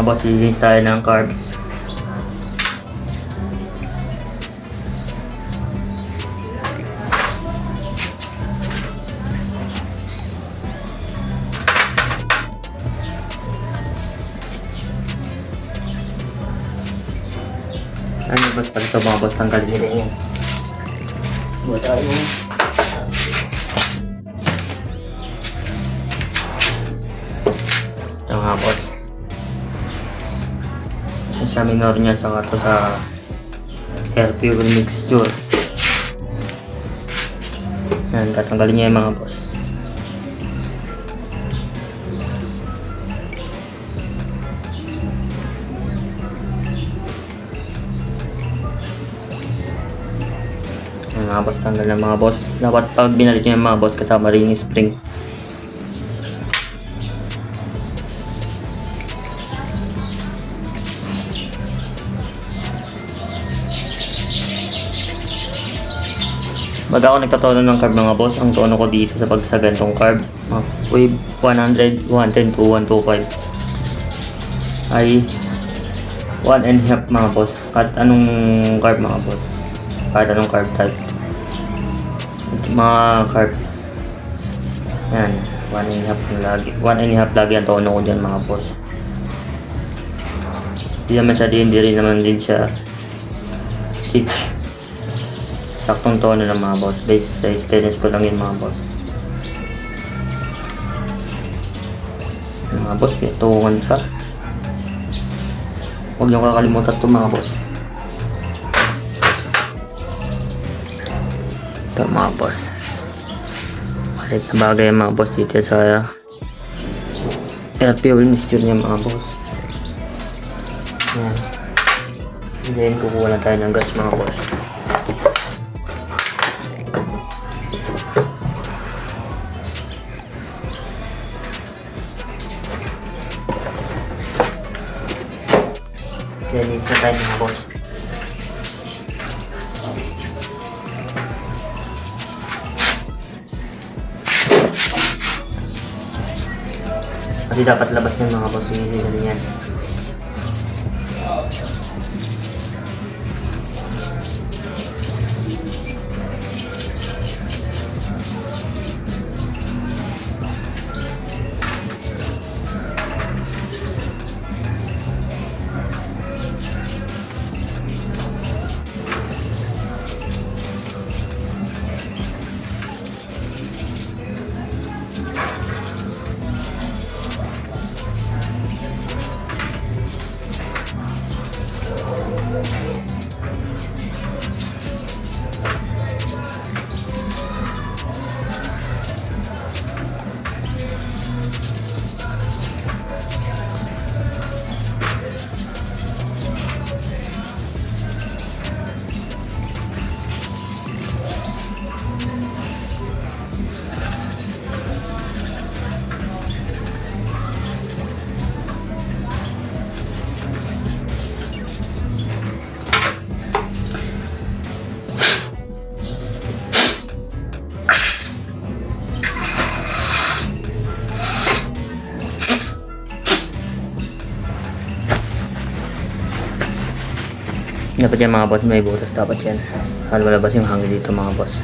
Mga boss, tayo ng carb. Ano ba pag ito mga boss tanggalin nila yan? Tayo. Ito nga boss. Sa minor niya sa to sa hair fuel mixture. Yan, tatanggalin niya yung mga boss. Yung mga boss, tanggal ng mga boss. Dapat pag binalit nyo yung mga boss kasama rin yung spring. Baga ako nagkatono ng carb mga boss, ang tono ko dito sa pagsagantong carb, mga wave 100, 110 to 125 ay 1 and half mga boss. Kahit anong carb mga boss. Kahit anong carb type. Mga carb. Yan. 1 and half lagi. 1 and half lagi ang tono ko dyan mga boss. Hindi naman siya, hindi rin naman din siya teach. Saktong tono ng mga boss. Based sa experience ko lang yun mga boss. Mga boss, pitungan ka. Huwag niyo kakalimutan ito mga boss. Ito mga boss. Malit na bagay mga boss dito sa LPO mixture niya mga boss. Yan. Then kukuha lang tayo ng gas mga boss. Kasi dapat labas ng mga boss hindi yan. Dapat yan mga boss, may butas dapat yan. Para yung hangin dito mga boss.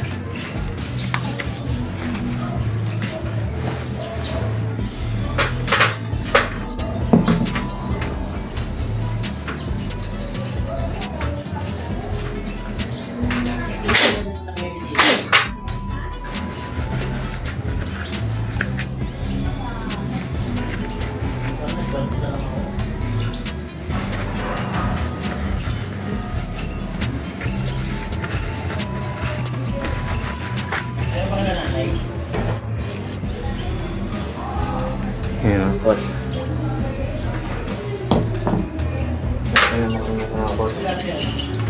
Eh, 没有，现 punya?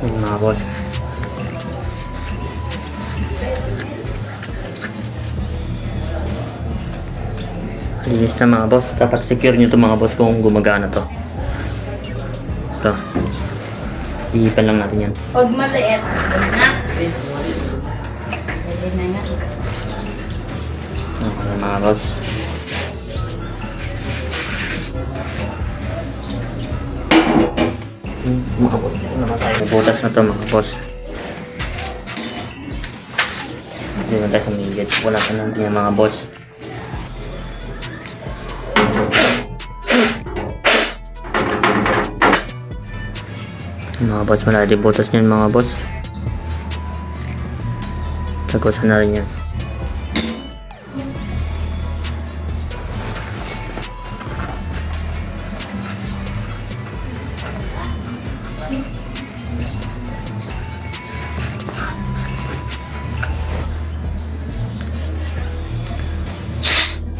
Yung mga boss. Linis na mga boss. Dapat secure nyo to mga boss kung gumagana to. Ito. Ihipan lang natin yan. Huwag maliit. Na. Pwede na nga. Okay mga boss. Mga boss. Butas na to mga boss. Hindi naman tayo sumigit. Wala pa natin yung mga boss. Mga boss, wala din butas niyan mga boss. Tagusan na rin yan.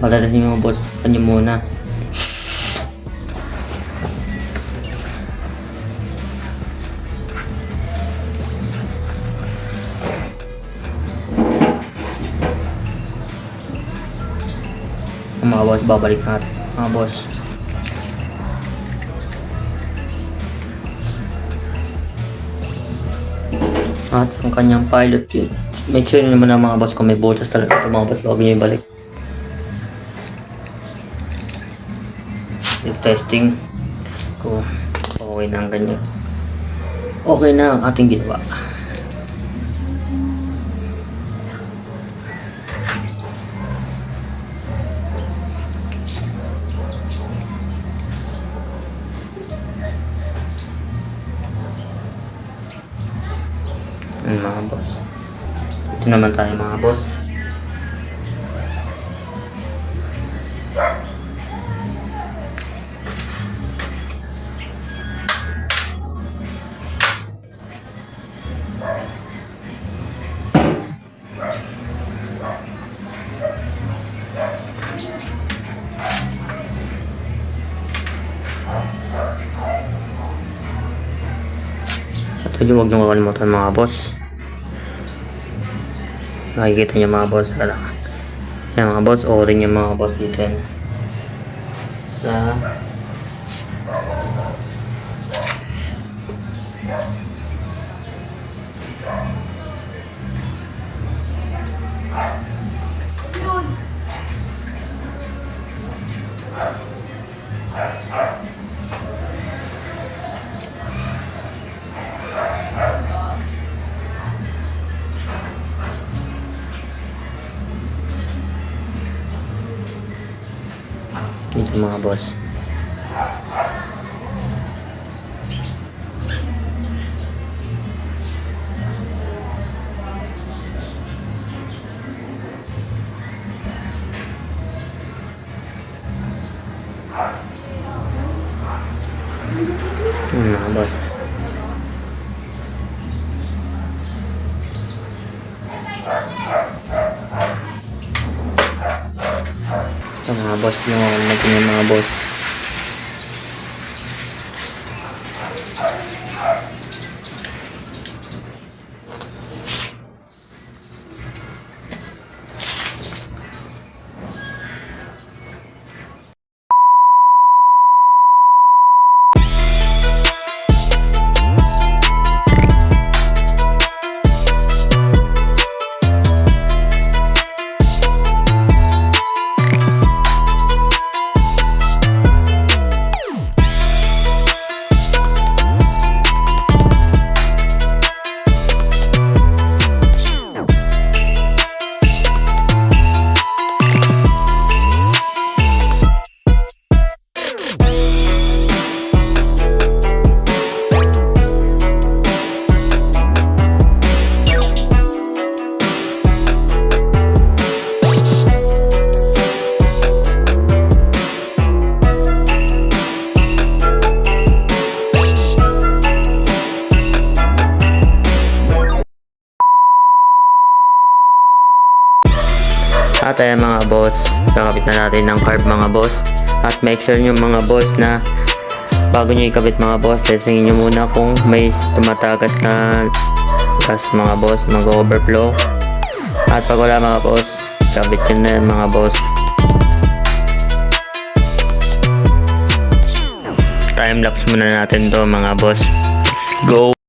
Palalasin mo boss, kanya muna. Mga boss, babalik natin. Mga boss. At ang kanyang pilot yun. Make sure naman na mga boss kung may butas talaga ito mga boss bago nyo ibalik. Is testing kung okay na ang ganyan. Okay na ang ating ginawa. Ayun mga boss. Ito naman tayo mga boss. Yun, huwag niyong kakalimutan mga boss. Nakikita niyo mga boss. Ala. Yan mga boss. O-ring yung mga boss dito. Sa... mga boss. Ito mga boss yung natin yung mga boss. At ayan mga boss, kakabit na natin ng carb mga boss. At make sure nyo mga boss na bago nyo ikabit mga boss, testingin nyo muna kung may tumatagas na gas mga boss, mag-overflow. At pag wala mga boss, kabit nyo na yan mga boss. Time lapse muna natin to mga boss. Let's go!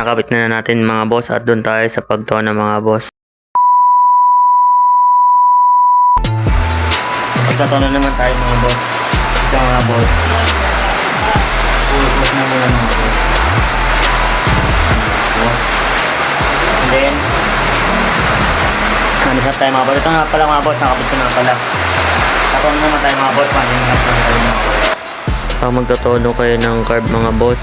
Nakabit na natin mga boss at doon tayo sa pagtuwa ng mga boss. Pagkatuwa na naman tayo mga boss. Ito mga boss. Pulpos na muna mga boss. And then, nanisap tayo mga boss. Ito nga pala mga boss, nakabit ko na pala. Na naman tayo mga boss. Paningat na tayo mga boss. Pag magtotono kayo ng carb mga boss,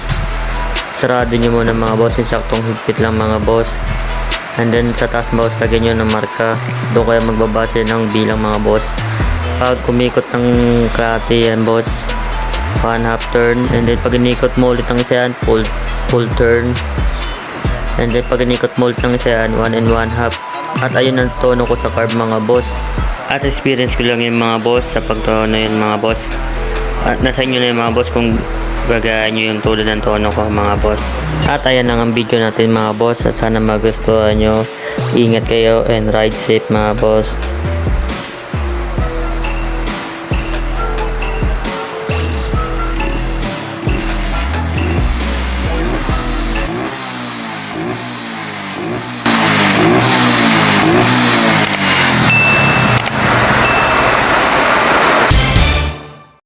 sarado nyo muna mga boss. Yung saktong higpit lang mga boss. And then sa taas boss lagyan nyo ng marka. Doon kayo magbabase ng bilang mga boss. Pag kumikot ng klate yan boss. One half turn. And then pag inikot mo ulit ng isa yan full, full turn. And then pag inikot mo ulit ng isa yan one and one half. At ayun ang tono ko sa carb mga boss. At experience ko lang yung mga boss sa pagtono yun mga boss. At nasa inyo na yung mga boss kung gagawin nyo yung tulad ng tono ko mga boss. At ayan lang ang video natin mga boss at sana magustuhan nyo. Ingat kayo and ride safe mga boss.